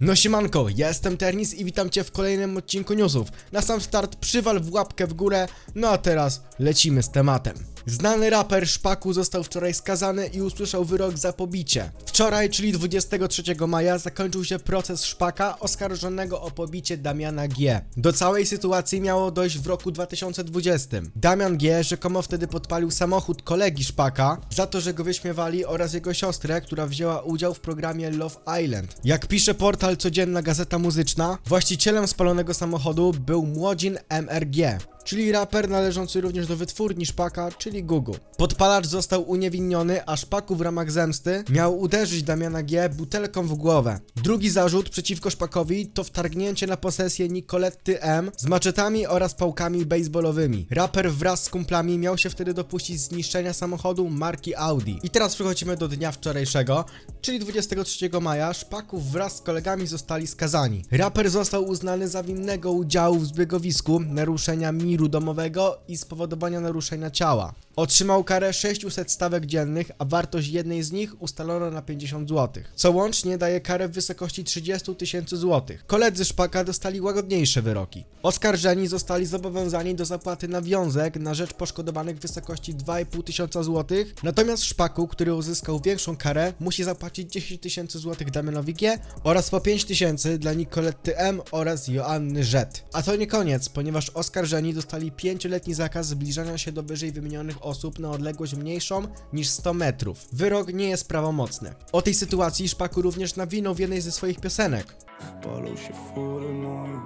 No siemanko, ja jestem Ternis i witam cię w kolejnym odcinku newsów. Na sam start przywal w łapkę w górę, no a teraz lecimy z tematem. Znany raper Szpaku został wczoraj skazany i usłyszał wyrok za pobicie. Wczoraj, czyli 23 maja, zakończył się proces Szpaka oskarżonego o pobicie Damiana G. Do całej sytuacji miało dojść w roku 2020. Damian G. rzekomo wtedy podpalił samochód kolegi Szpaka za to, że go wyśmiewali oraz jego siostrę, która wzięła udział w programie Love Island. Jak pisze portal Codzienna Gazeta Muzyczna, właścicielem spalonego samochodu był Młodzin MRG czyli raper należący również do wytwórni Szpaka, czyli Gugu. Podpalacz został uniewinniony, a Szpaku w ramach zemsty miał uderzyć Damiana G. butelką w głowę. Drugi zarzut przeciwko Szpakowi to wtargnięcie na posesję Nicoletty M z maczetami oraz pałkami baseballowymi. Raper wraz z kumplami miał się wtedy dopuścić zniszczenia samochodu marki Audi. I teraz przechodzimy do dnia wczorajszego, czyli 23 maja. Szpaku wraz z kolegami zostali skazani. Raper został uznany za winnego udziału w zbiegowisku, naruszenia miru domowego i spowodowania naruszenia ciała. Otrzymał karę 600 stawek dziennych, a wartość jednej z nich ustalono na 50 zł, co łącznie daje karę w wysokości 30 tysięcy złotych. Koledzy Szpaka dostali łagodniejsze wyroki. Oskarżeni zostali zobowiązani do zapłaty nawiązek na rzecz poszkodowanych w wysokości 2,5 tysiąca złotych, natomiast Szpaku, który uzyskał większą karę, musi zapłacić 10 tysięcy złotych Damianowi G oraz po 5 tysięcy dla Nicoletty M oraz Joanny Rzet. A to nie koniec, ponieważ oskarżeni dostali 5-letni zakaz zbliżania się do wyżej wymienionych osób na odległość mniejszą niż 100 metrów. Wyrok nie jest prawomocny. O tej sytuacji Szpaku również nawinął w jednej ze swoich piosenek. Palą się fury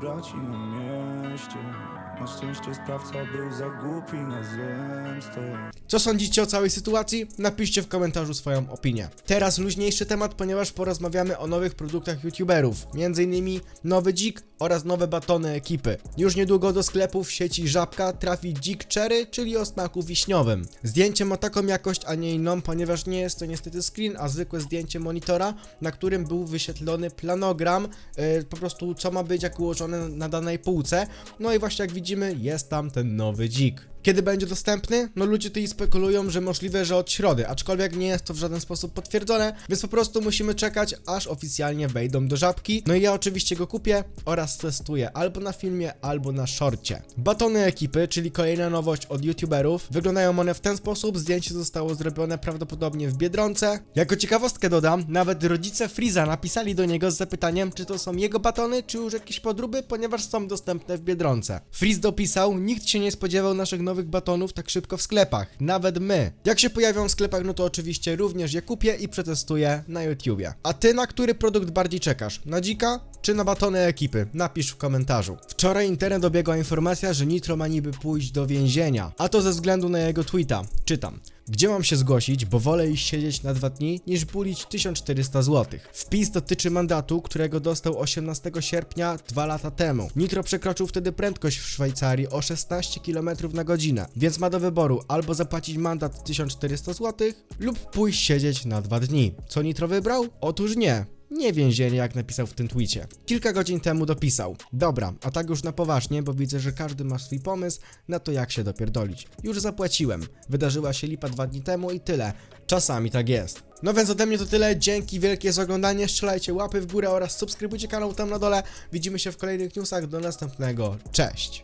braci na mieście Na szczęście sprawca był za głupi na zemstę Co sądzicie o całej sytuacji? Napiszcie w komentarzu swoją opinię. Teraz luźniejszy temat, ponieważ porozmawiamy o nowych produktach youtuberów, m.in. nowy dzik oraz nowe batony ekipy. Już niedługo do sklepów sieci Żabka trafi dzik cherry, czyli o smaku wiśniowym. Zdjęcie ma taką jakość, a nie inną, ponieważ nie jest to niestety screen, a zwykłe zdjęcie monitora, na którym był wyświetlony planogram, yy, po prostu co ma być jak ułożone na danej półce. No i właśnie jak widzimy, jest tam ten nowy dzik. Kiedy będzie dostępny? No ludzie tutaj spekulują, że możliwe, że od środy, aczkolwiek nie jest to w żaden sposób potwierdzone, więc po prostu musimy czekać, aż oficjalnie wejdą do żabki. No i ja oczywiście go kupię oraz testuję albo na filmie, albo na shorcie. Batony ekipy, czyli kolejna nowość od youtuberów, wyglądają one w ten sposób, zdjęcie zostało zrobione prawdopodobnie w Biedronce. Jako ciekawostkę dodam, nawet rodzice Freeza napisali do niego z zapytaniem, czy to są jego batony, czy już jakieś podróby, ponieważ są dostępne w Biedronce. Freeze dopisał, nikt się nie spodziewał naszych nowych batonów tak szybko w sklepach, nawet my. Jak się pojawią w sklepach, no to oczywiście również je kupię i przetestuję na YouTubie. A ty na który produkt bardziej czekasz? Na dzika czy na batony ekipy? Napisz w komentarzu. Wczoraj internet dobiegła informacja, że Nitro ma niby pójść do więzienia, a to ze względu na jego tweeta. Czytam. Gdzie mam się zgłosić, bo wolę iść siedzieć na dwa dni, niż bulić 1400 zł. Wpis dotyczy mandatu, którego dostał 18 sierpnia dwa lata temu. Nitro przekroczył wtedy prędkość w Szwajcarii o 16 km na godzinę, więc ma do wyboru albo zapłacić mandat 1400 zł, lub pójść siedzieć na dwa dni. Co Nitro wybrał? Otóż nie. Nie więzienie, jak napisał w tym tweetie. Kilka godzin temu dopisał. Dobra, a tak już na poważnie, bo widzę, że każdy ma swój pomysł na to, jak się dopierdolić. Już zapłaciłem. Wydarzyła się lipa dwa dni temu i tyle. Czasami tak jest. No więc ode mnie to tyle. Dzięki wielkie za oglądanie. Strzelajcie łapy w górę oraz subskrybujcie kanał tam na dole. Widzimy się w kolejnych newsach. Do następnego. Cześć.